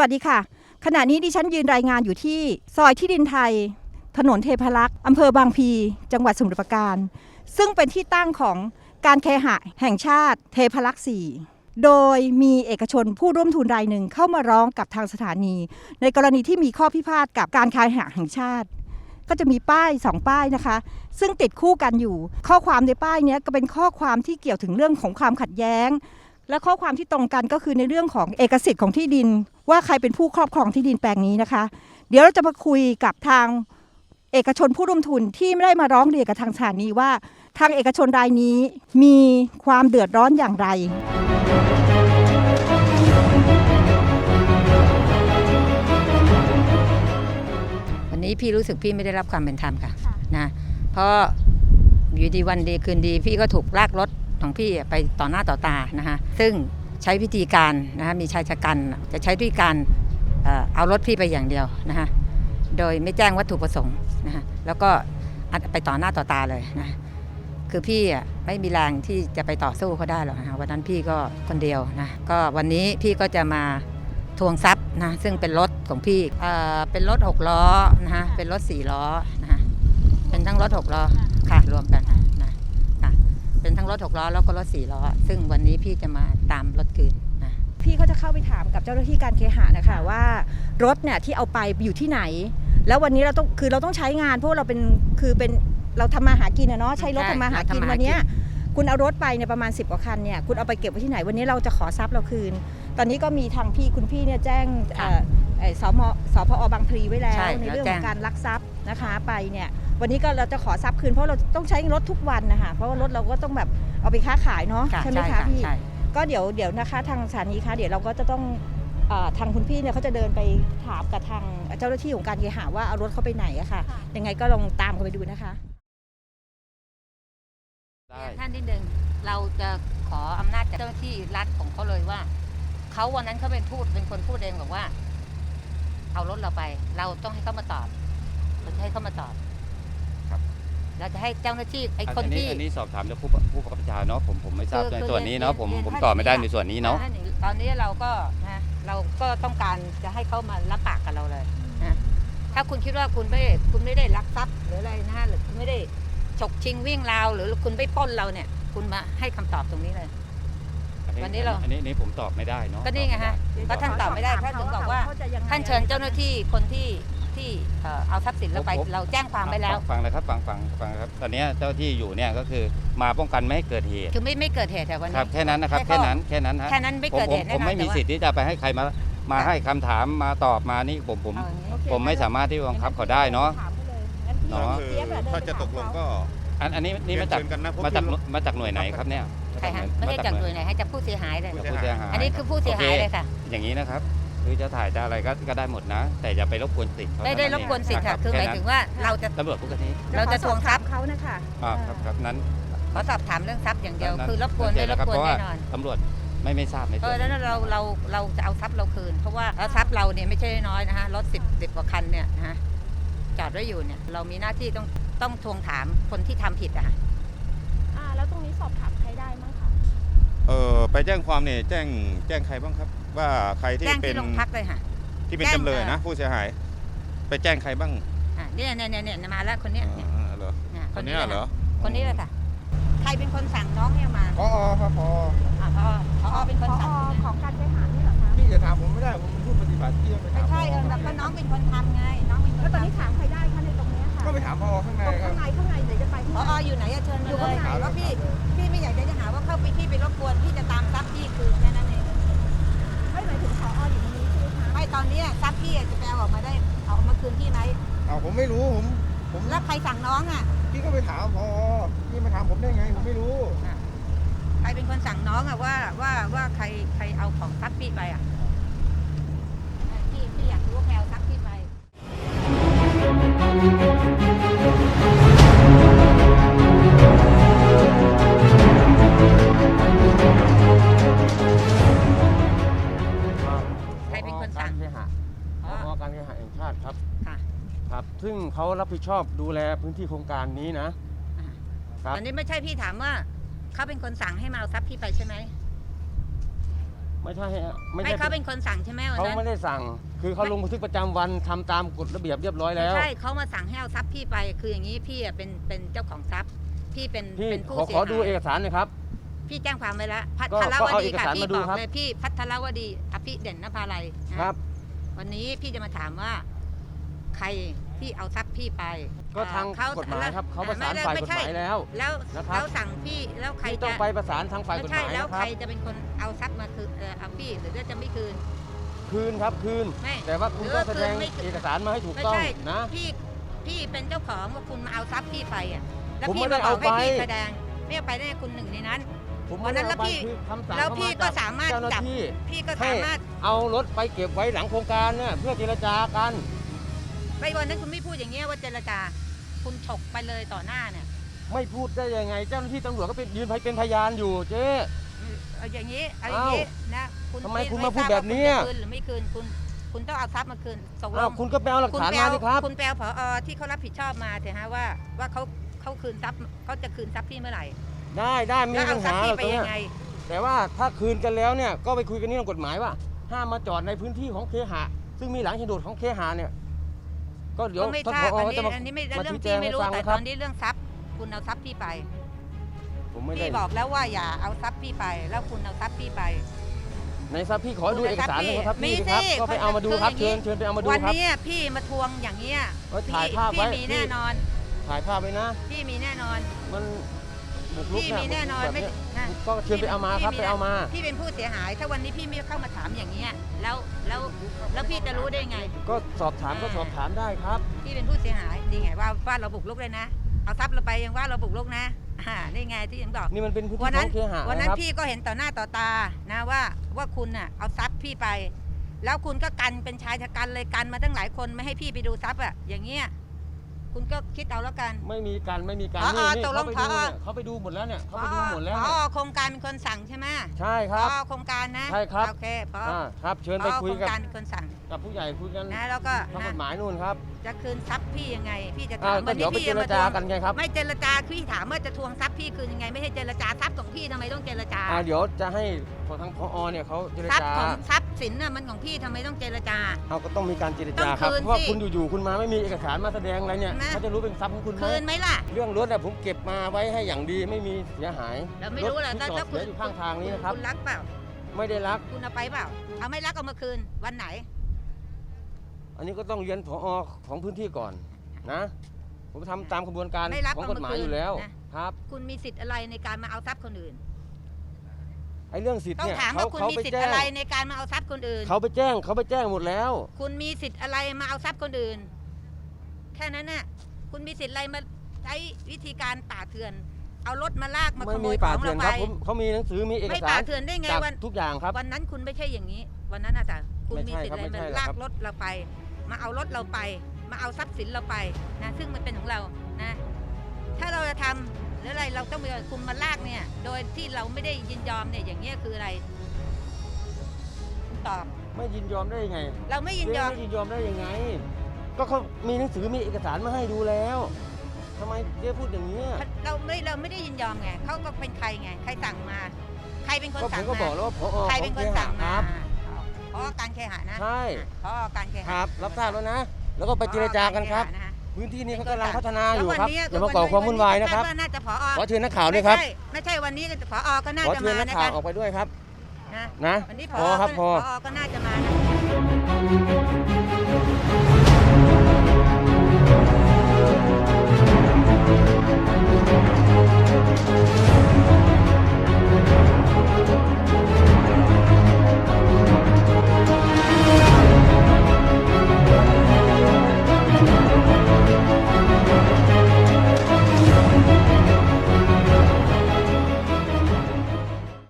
วัสดีค่ะ ขณะนี้ดิฉันยืนรายงานอยู่ที่ซอยที่ดินไทย ถนนเทพรักษ์อำเภอบางพี จังหวัดสมุทรปราการ ซึ่งเป็นที่ตั้งของการเคหะแห่งชาติเทพรักษ์4โดยมีเอกชนผู้ร่วมทุนรายหนึ่งเข้ามาร้องกับทางสถานี ในกรณีที่มีข้อพิพาทกับการเคหะแห่งชาติ ก็จะมีป้ายสองป้ายนะคะ ซึ่งติดคู่กันอยู่ ข้อความในป้ายนี้ก็เป็นข้อความที่เกี่ยวถึงเรื่องของความขัดแย้ง และข้อความที่ตรงกันก็คือในเรื่องของเอกสิทธิ์ของที่ดิน ว่าใครเป็นผู้ครอบครองที่ดินแปลงนี้นะคะ เดี๋ยวเราจะมาคุยกับทางเอกชนผู้ร่วมทุนที่ไม่ได้มาร้องเรียนกับทางสถานีว่า ทางเอกชนรายนี้มีความเดือดร้อนอย่างไร วันนี้พี่รู้สึกพี่ไม่ได้รับความเป็นธรรมค่ะนะเพราะอยู่ดีวันดีคืนดีพี่ก็ถูกลากรถ ของพี่ไปต่อหน้าต่อตานะคะซึ่งใช้วิธีการนะคะมีชายชะกันจะใช้วิธีการเอารถพี่ไปอย่างเดียวนะคะโดยไม่แจ้งวัตถุประสงค์นะคะแล้วก็ไปต่อหน้าต่อตาเลยนะคือพี่อะไม่มีแรงที่จะไปต่อสู้เขาได้หรอกนะคะวันนั้นพี่ก็คนเดียวนะก็วันนี้พี่ก็จะมาทวงทรัพย์นะซึ่งเป็นรถของพี่เอ่อเป็นรถหกล้อนะฮะเป็นรถสี่ล้อนะฮะเป็นทั้งรถหกล้อค่ะรวมกันนะ เป็นทั้งรถหกล้อแล้วก็รถสี่ล้อ ซึ่งวันนี้พี่จะมาตามรถคืนนะพี่เขาจะเข้าไปถามกับเจ้าหน้าที่การเคหะนะคะว่ารถเนี่ยที่เอาไปอยู่ที่ไหน แล้ววันนี้เราต้องคือเราต้องใช้งานเพราะว่าเราเป็นคือเป็นเราทำมาหากินอะเนาะใช้รถทำมาหากินวันเนี้ยคุณเอารถไปเนี่ยประมาณ 10กว่าคันเนี่ยคุณเอาไปเก็บไว้ที่ไหน วันนี้เราจะขอทรัพย์เราคืน ตอนนี้ก็มีทางพี่คุณพี่เนี่ยแจ้งเอ่อเอ่อสมสพอบางพลีไว้แล้วใช่ในเรื่องแล้วแจ้ของงการลักทรัพย์นะคะไปเนี่ย วันนี้ก็เราจะขอทรัพย์คืนเพราะเราต้องใช้รถทุกวันนะคะเพราะว่ารถเราก็ต้องแบบเอาไปค้าขายเนาะค่ะใช่ไหมใช่คะค่ะพี่ใช่ก็เดี๋ยวเดี๋ยวนะคะทางสถานีคะเดี๋ยวเราก็จะต้องเออทางคุณพี่เนี่ยเขาจะเดินไปถามกับทางเจ้าหน้าที่ของการเคหะว่าเอารถเขาไปไหนอะค่ะยังไงก็ลองตามเขาไปดูนะคะได้ท่านที่หนึ่งเราจะขออำนาจจากเจ้าหน้าที่รัฐของเขาเลยว่าเขาวันนั้นเขาเป็นพูดเป็นคนพูดเองบอกว่า เอารถเราไป เราต้องให้เขามาตอบเราจะให้เขามาตอบครับ เราจะให้เจ้าหน้าที่ไอ้คนอัที่ อันนี้สอบถามจากผู้ผู้ประคับบัญชาเนาะผมผมไม่ทราบคือในคือส่วนนี้เนาะผมเรียนผมท่านตอบไม่ได้อย่างนี้ในส่วนนี้เนาะตอนนี้เราก็นะเราก็ต้องการจะให้เขามารับปากกับเราเลยนะถ้าคุณคิดว่าคุณไม่คุณไม่ได้ลักทรัพย์หรืออะไรนะฮะหรือคุณไม่ได้ฉกชิงวิ่งราว หรือคุณไม่ปล้นเราเนี่ย คุณมาให้คำตอบตรงนี้เลยวันนี้เราอันนี้อันนี้ผมตอบไม่ได้เนาะก็นี่ไงฮะก็ท่านตอบไม่ได้ท่านถึงบอกว่า ท่านเชิญเจ้าหน้าที่คนที่ ที่เอ่อเอาทรัพย์สินเราไปเราแจ้งความไว้แล้ว ฟังฟังนะครับฟังฟังฟังครับตอนเนี้ยเจ้าที่อยู่เนี่ยก็คือมาป้องกันไม่ให้เกิดเหตุคือไม่ไม่เกิดเหตุแต่วันครับนี้แค่นั้นนะครับให้แค่เขานั้นแค่นั้นฮะแค่นั้นไม่ผมเกิดผเหมตุผแน่มนอนไม่มีแต่ว่าสิทธิ์ที่จะไปให้ใครมามาค่ะให้คำถามมาตอบมานี่ผมผม เอาอย่างนี้ ผมไม่สามารถที่บังคับเขาได้เนาะ เนาะ คือถ้าจะตกลงก็อันอันนี้นี่เรียมานจากเชิญกันนะเพราะมาจากพี่มาจากหน่วยไหนครับเนี่ยใครฮะไม่ใช่จากหน่วยไหนให้จากผู้เสียหายเลยจากผู้เสียหาย อันนี้คือผู้เสียหายเลยค่ะ อย่างนี้นะครับ คือจะถ่ายจะอะไรก็ก็ได้หมดนะ แต่อย่าไปรบกวนสิทธิ์เขาได้ได้รบกวนสิทธิ์ค่ะ คือหมายถึงว่าเราจะ ตำรวจพวกนี้เราจะทวงทรัพย์ เขานะคะอ่าครับครับนั้น ขอสอบถามเรื่องทรัพย์อย่างเดียวนั้นคือรบกวนนั้นไม่รบเสจกวนแล้แน่ครับนอนเพราะว่าตำรวจไม่ไม่ทราบในเอส่วอนแล้วนี้เราเราเราจะเอาทรัพย์เราคืน เพราะว่าทรัพย์เราเนี่ยไม่ใช่น้อยนะฮะรถสิบสิบกว่าคันเนี่ยนะฮะจอดไว้อยู่เนี่ย เรามีหน้าที่ต้องต้องทวงถามคนที่ทำผิดอะค่ะ อ่าแล้วตรงนี้สอบถามใครได้มั้งคะ เออไปแจ้งความเนี่ยแจ้งแจ้งใครบ้างครับ ว่าใครที่แจ้งเป็ที่นโรงพักเลยค่ะ ที่เป็นแจ้งจำเลยเอ่นะอผู้เสียหาย ไปแจ้งใครบ้างอะเนี่ยเนี่ยเนี่ยเนี่ยมาแล้วคนเนี้ยเนี่ยอ่าเหรอเนี่ยคนเนี้ยลยเหรอ คนนี้เลยค่ะ ใครเป็นคนสั่งน้องเนี่ยมาพอครับพออะพอพอเป็นคนสั่งเนี่ยของการเคหะนี่เหรอคะพี่จะถามผมไม่ได้ผมเป็นผู้ปฏิบัติที่ต้องไปไม่ถามใช่เออแต่ก็น้องเป็นคนทำไง น้องเป็นคนแล้วตอนนี้ทำถามใครได้คะในตรงเนี้ยค่ะก็ไปถามพอข้างในตรงครัข้าบงในข้างในเดี๋ยวจะไปข้างพในออยู่ไหนอะเชิญมาอยู่เลข้างยในว่าพี่ พี่ไม่อยากจะหาว่าเข้าไปที่ไปรบกวนพี่จะตามทรัพย์พี่คืนแค่นั้น ตอนนี้ทรัพย์พี่จะไปเอาออกมาได้เอาออกมาคืนที่ไหนเอาผมไม่รู้ผมผมแล้วใครสั่งน้องอะพี่ก็ไปถามพอพี่มาถามผมได้ไงผมไม่รู้ใครเป็นคนสั่งน้องอะว่าว่าว่าใครใครเอาของทรัพย์พี่ไปอะพี่พี่อยากรู้ว่าใครเอาทรัพย์พี่ไป ซึ่งเขารับผิดชอบดูแลพื้นที่โครงการนี้นะ อ่าครับ อันนี้ไม่ใช่พี่ถามว่าเขาเป็นคนสั่งให้มาเอาทรัพย์พี่ไปใช่ไหมไม่ใช่ฮะไม่ให้ใช่เขาเป็นคนสั่งใช่ไหมวันเขานั้นไม่ได้สั่ง คือเขาลงบันทึกประจำวันทำตามกฎระเบียบเรียบร้อยแล้วไม่ใช่เขามาสั่งให้เอาทรัพย์พี่ไป คืออย่างนี้พี่อะเป็นเป็นเจ้าของทรัพย์ พี่เป็นพี่เป็นผู้ขอเสียขอหายดูเอกสารหน่อยครับ พี่แจ้งความไว้แล้วพัทก็รก็วเอาดีเอกค่ะสารพี่มาดูบอกครับ เลยพี่พัทรวดีอภิเด่นนภาลัยนะครับ วันนี้พี่จะมาถามว่า ใคร ที่เอาทรัพย์พี่ไปก็ทางเอ่อกฎหมายครับเขาประสานไม่ฝ่ายไม่กฎใช่หมายแล้วแล้วนะครับ แล้วสั่งพี่แล้วใครพี่ต้อจะงไปประสานทางฝ่ายกไม่ฎหใช่มายแล้วนะคใครัรบจะเป็นคนเอาทรัพย์มาคือเออเอาพี่หรือว่าจะไม่คืน คืนครับคืน ไม่แต่ว่าคุณหรือก็ว่าแสดงคืนไม่เอกสารมาให้ถูกไม่ต้องใช่นะ พี่พี่เป็นเจ้าของว่าคุณมาเอาทรัพย์พี่ไปอะแล้วผมพี่ไม่ได้มาบอกให้เอาไป พี่แสดงไม่เอาไปได้คุณหนึ่งในนั้น ผมวันนั้นไม่ได้เอาไปแล้วพี่คือคำสั่งแล้วเข้พี่จก็สามารถเจ้าหน้าจับ ที่ พี่ก็ให้ สามารถ เอารถไปเก็บไว้หลังโครงการเนี่ยเพื่อเจรจากัน ไปวันนั้นคุณไม่พูดอย่างเงี้ยว่าเจรจาคุณฉกไปเลยต่อหน้าเนี่ยไม่พูดได้ยังไง เจ้าหน้าที่ตำรวจก็เป็นยืนเป็นพยานอยู่เจ๊ เอาอย่างนี้เอาอย่างนี้นะคุณทำไมคุณไมาพูดทรแบบเนี้ยว่าคุณจะคืนหรือไม่คืนคุณคุณต้องเอาทรัพย์มาคืนตกลอ้าวง คุณก็ไปเอาหลักคุณฐานไปมาเอาสิครับ คุณไปเอาผอที่เขารับผิดชอบมาเถอะฮะว่าว่าเขาเขาคืนทรัพย์เขาจะคืนทรัพย์พี่เมื่อไหร่ได้ได้ไม่แล้วมีเอาปัญทรัพหาย์หรพี่อกไปตรงยัเนี้ยงไง แต่ว่าถ้าคืนกันแล้วเนี่ยก็ไปคุยกันนี่เรื่องกฎหมายว่า ห้ามมาจอดในพื้นที่ของเคหะ ซึ่งมีหลังฉนดของเคหะเนี่ย ก็เดี๋ยวก็ไม่ท่านทราบผออันนี้จะมาอันนี้ไม่มาเรื่องชี้แจที่งไม่ให้รู้ฟังแต่นะคตรัอบนนี้เรื่องทรัพย์ คุณเอาทรัพย์พี่ไปผมไม่ได้พี่บอกแล้วว่าอย่าเอาทรัพย์พี่ไป แล้วคุณเอาทรัพย์พี่ไปในทรัพย์พี่ขอดูคุณเอกสารหน่อยครับมีพี่ครับสิก็ไปเอามาดูครับคือเชิอย่างนี้ญเชิญไปเอามาดูวันครับนี้พี่มาทวงอย่างเงี้ยก็พี่ถ่ายภาพพี่ไว้มีแน่นอน ถ่ายภาพไว้นะ พี่มีแน่นอนมัน บุกรุกพี่เนี่ยมีแน่นอนแบบไม่เนี้ยนะก็เชิญไปเอามาครับพี่ไปเอามา พี่เป็นผู้เสียหาย ถ้าวันนี้พี่ไม่เข้ามาถามอย่างเงี้ยแล้วแล้วแล้วพี่จะรู้ได้ไง ก็สอบถามก็สอบถามได้ครับ พี่เป็นผู้เสียหายดีไงว่าว่าเราบุกรุกเลยนะ เอาทรัพย์เราไปยังว่าเราบุกรุกนะอ่านี่ไงที่ผมบอก นี่มันเป็นพื้นวันที่ขนั้อนงเคหะวันนะนั้นครับ พี่ก็เห็นต่อหน้าต่อตานะว่าว่าคุณน่ะเอาทรัพย์พี่ไป แล้วคุณก็กันเป็นชายชะกันเลยกันมาตั้งหลายคนไม่ให้พี่ไปดูทรัพย์อะอย่างเงี้ย คุณก็คิดเอาแล้วกัน ไม่มีการไม่มีการผอนี่นี่ตกลเขางไปผดูอเนี่ยเขาไปดูหมดแล้วเนี่ยเขาไปดูหมดแล้วพเนี่ยอโครงการเป็นคนสั่งใช่ไหมใช่คพรับอโครงการนะใช่ครับ โอเคพออ่าครับ เชิญไปพอคุยโครงกับการเป็นคนสั่งกับผู้ใหญ่คุยกันนะแล้วก็ทางกนะฎหมายนู่นครับจะคืนทรัพย์พี่ยังไง พี่จะอ่าถามก็เดี๋ยวไปพี่เจรจากันไงครับไม่เจรจาพี่ถามว่าจะทวงทรัพย์พี่คืนยังไง ไม่ใช่เจรจาทรัพย์ของพี่ทำไมต้องเจรจาอ่าเดี๋ยวจะให้ทางพอเนี่ยเขาเจรทรัพจาย์ของทรัพย์ สินน่ะมันของพี่ทำไมต้องเจรจา เขาก็ต้องมีการเจรต้จาองครับคืนเพราะว่าสิคุณอยู่ๆคุณมาไม่มีเอกสารมาแสดงอะไรเนี่ยนะเขาจะรู้เป็นทรัพย์ของคุณไหมคืนไหมล่ะ เรื่องรถน่ะผมเก็บมาไว้ให้อย่างดีไม่มีเสียหายแล้วไม่รู้แหละถที่จอดถ้าคุเสียอยู่ข้างทางนี้นะครับ คุณรักเปล่า ไม่ได้รัก คุณเอาไปเปล่า เอาไม่รักเอามาคืนวันไหน อันนี้ก็ต้องเรียนผอของพื้นที่ก่อนนะ ผมทำตามกระบวนการไม่รับของเอากมาฎหมายคืนอยู่แล้วนะครับ คุณมีสิทธิ์อะไรในการมาเอาทรัพย์คนอื่น ไอ้เรื่องสิทธิ์ต้องเนี่ยถามเขาว่าคุณเขามีไปสิทธิ์แจ้อะงไรในการมาเอาทรัพย์คนอื่น เขาไปแจ้งเขาไปแจ้งหมดแล้ว คุณมีสิทธิ์อะไรมาเอาทรัพย์คนอื่น แค่นั้นน่ะ คุณมีสิทธิ์อะไรมาใช้วิธีการป่าเถื่อน เอารถมาลากมาไม่ขโมมียขป่าองเถื่อเรานไปครับผมเขามีหนังสือมีเอกไม่สาป่ารเถื่อนได้ไงจากวัน ทุกอย่างครับ วันนั้นคุณไม่ใช่อย่างนี้ วันนั้นอาจารย์คุณไม่มีใช่สิทธิ์อะไรครับไม่มาใช่ลากครับรถเราไป มาเอารถเราไป มาเอาทรัพย์สินเราไปนะซึ่งมันเป็นของเรานะ ถ้าเราจะทำ หรืออะไรเราต้องมีคุณมาลากเนี่ย โดยที่เราไม่ได้ยินยอมเนี่ยอย่างเงี้ยคืออะไรคุณตอบไม่ยินยอมได้ยังไงเราไม่ยินยอมเจ๊ไม่ยินยอมได้ยังไง ก็เขามีหนังสือมีเอกสารมาให้ดูแล้วทำไมเจ๊พูดอย่างนี้ยเราไม่เราไม่ได้ยินยอมไงเขาก็เป็นใครไง ใครสั่งมา ใครเป็นคนก็ผสั่มงก็บมาอกแล้วว่าพอใครขเป็อนงคเคนหะสั่งคมารับเพราะการเคหะนะใช่เพราะการเคหะครับ รับทราบแล้วนะ แล้วก็ไปเจรจากันครับผอ พื้นที่นี้เขากำลังพัฒนาอยู่ครับอย่ามาก่อความวุ่นวายนะครับน่าจะผอขอเชิญนักข่าวด้วยครับ ไม่ใช่วันนี้ผอก็น่าจะมาขอเชิญนักข่าวออกไปด้วยครับนะพอครับพอก็น่าจะมานะ